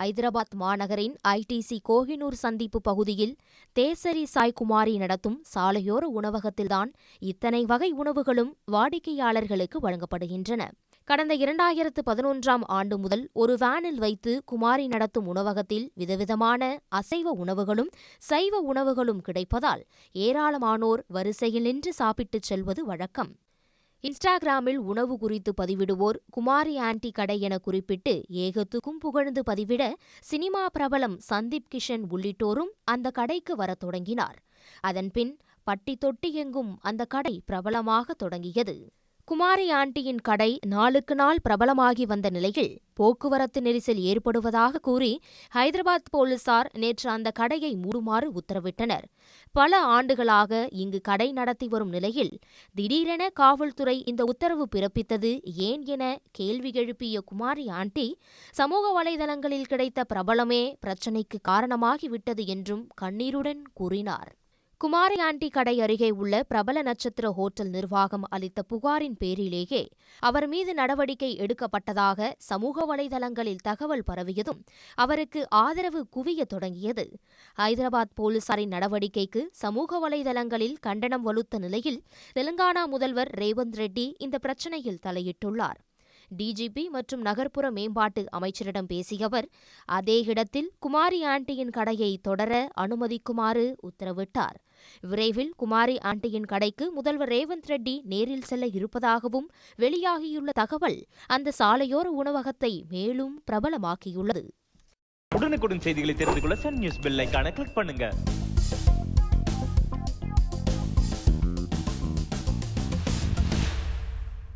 ஐதராபாத் மாநகரின் ஐடிசி கோஹினூர் சந்திப்பு பகுதியில் தேசரி சாய்குமாரி நடத்தும் சாலையோர உணவகத்தில்தான் இத்தனை வகை உணவுகளும் வாடிக்கையாளர்களுக்கு வழங்கப்படுகின்றன. கடந்த இரண்டாயிரத்து பதினொன்றாம் ஆண்டு முதல் ஒரு வேனில் வைத்து குமாரி நடத்தும் உணவகத்தில் விதவிதமான அசைவ உணவுகளும் சைவ உணவுகளும் கிடைப்பதால் ஏராளமானோர் வரிசையில் நின்று சாப்பிட்டுச் செல்வது வழக்கம். இன்ஸ்டாகிராமில் உணவு குறித்து பதிவிடுவோர் குமாரி ஆன்டி கடை என குறிப்பிட்டு ஏகத்துக்கும் புகழ்ந்து பதிவிட சினிமா பிரபலம் சந்தீப் கிஷன் உள்ளிட்டோரும் அந்த கடைக்கு வரத் தொடங்கினார். அதன்பின் பட்டி தொட்டி எங்கும் அந்த கடை பிரபலமாக தொடங்கியது. குமாரி ஆண்டியின் கடை நாளுக்கு நாள் பிரபலமாகி வந்த நிலையில் போக்குவரத்து நெரிசல் ஏற்படுவதாக கூறி ஹைதராபாத் போலீசார் நேற்று அந்த கடையை மூடுமாறு உத்தரவிட்டனர். பல ஆண்டுகளாக இங்கு கடை நடத்தி வரும் நிலையில் திடீரென காவல்துறை இந்த உத்தரவு பிறப்பித்தது ஏன் என கேள்வி எழுப்பிய குமாரி ஆண்டி சமூக வலைதளங்களில் கிடைத்த பிரபலமே பிரச்சினைக்கு காரணமாகிவிட்டது என்றும் கண்ணீருடன் கூறினார். குமாரி ஆண்டி கடை அருகே உள்ள பிரபல நட்சத்திர ஹோட்டல் நிர்வாகம் அளித்த புகாரின் பேரிலேயே அவர் மீது நடவடிக்கை எடுக்கப்பட்டதாக சமூக வலைதளங்களில் தகவல் பரவியதும் அவருக்கு ஆதரவு குவிய தொடங்கியது. ஐதராபாத் போலீசாரின் நடவடிக்கைக்கு சமூக வலைதளங்களில் கண்டனம் வலுத்த நிலையில் தெலுங்கானா முதல்வர் ரேவந்த் ரெட்டி இந்த பிரச்சினையில் தலையிட்டுள்ளார். டிஜிபி மற்றும் நகர்ப்புற மேம்பாட்டு அமைச்சரிடம் பேசிய அவர் அதே இடத்தில் குமாரி ஆண்டியின் கடையை தொடர அனுமதிக்குமாறு உத்தரவிட்டார். விரைவில் குமாரி ஆண்டியின் கடைக்கு முதல்வர் ரேவந்த் ரெட்டி நேரில் செல்ல இருப்பதாகவும் வெளியாகியுள்ள தகவல் அந்த சாலையோர உணவகத்தை மேலும் பிரபலமாக்கியுள்ளது. உடனுக்குடன் செய்திகளை தெரிந்து கொள்ள சன் நியூஸ் பெல் கிளிக் பண்ணுங்க.